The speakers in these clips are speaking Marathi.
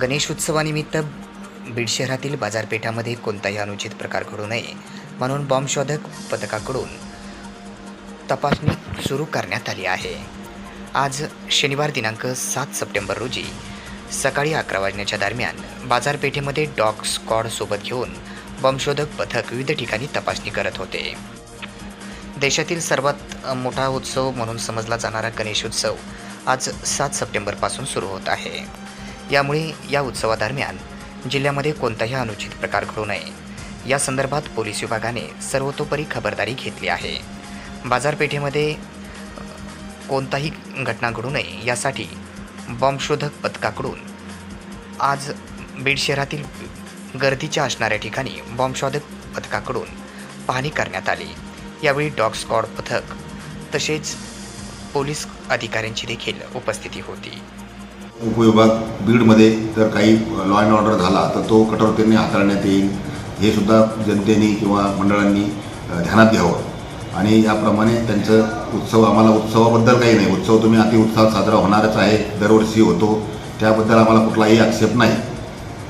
गणेश उत्सवानिमित्त बीड शहरातील बाजारपेठामध्ये कोणताही अनुचित प्रकार घडू नये म्हणून बॉम्बशोधक पथकाकडून तपासणी सुरू करण्यात आली आहे. आज शनिवार दिनांक सात सप्टेंबर रोजी सकाळी अकरा वाजण्याच्या दरम्यान बाजारपेठेमध्ये डॉग स्कॉड सोबत घेऊन बॉम्बशोधक पथक विविध ठिकाणी तपासणी करत होते. देशातील सर्वात मोठा उत्सव म्हणून समजला जाणारा गणेश उत्सव आज सात सप्टेंबरपासून सुरू होत आहे. यामुळे या उत्सवादरम्यान जिल्ह्यामध्ये कोणताही अनुचित प्रकार घडू नये. या संदर्भात पोलीस विभागाने सर्वतोपरी खबरदारी घेतली आहे. बाजारपेठेमध्ये कोणताही घटना घडू नये यासाठी बॉम्बशोधक पथकाकडून आज बीड शहरातील गर्दीच्या असणाऱ्या ठिकाणी बॉम्बशोधक पथकाकडून पाहणी करण्यात आली. यावेळी डॉग स्क्वॉड पथक तसेच पोलीस अधिकाऱ्यांची देखील उपस्थिती होती. उपविभाग बीडमध्ये जर काही लॉ अँड ऑर्डर झाला तर तो कठोरतेने हाताळण्यात येईल. हे सुद्धा जनतेने किंवा मंडळांनी ध्यानात घ्यावं. आणि याप्रमाणे त्यांचं उत्सव आम्हाला उत्सवाबद्दल काही नाही. उत्सव तुम्ही अति उत्साहात साजरा होणारच आहे. दरवर्षी होतो. त्याबद्दल आम्हाला कुठलाही आक्षेप नाही.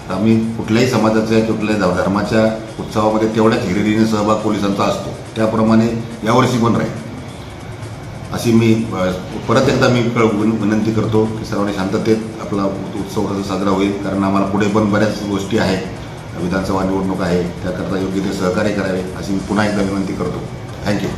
तर आम्ही कुठल्याही समाजाच्या कुठल्याही धर्माच्या उत्सवामध्ये तेवढ्याच हिरिरीने सहभाग पोलिसांचा असतो. त्याप्रमाणे यावर्षी पण राहील. अशी मी परत एकदा मी विनंती करतो की सर्वांनी शांततेत आपला उत्सव कसा साजरा होईल कारण आम्हाला पुढे पण बऱ्याच गोष्टी आहेत. विधानसभा निवडणूक आहे त्याकरता योग्य ते सहकार्य करावे अशी मी पुन्हा एकदा विनंती करतो. थँक्यू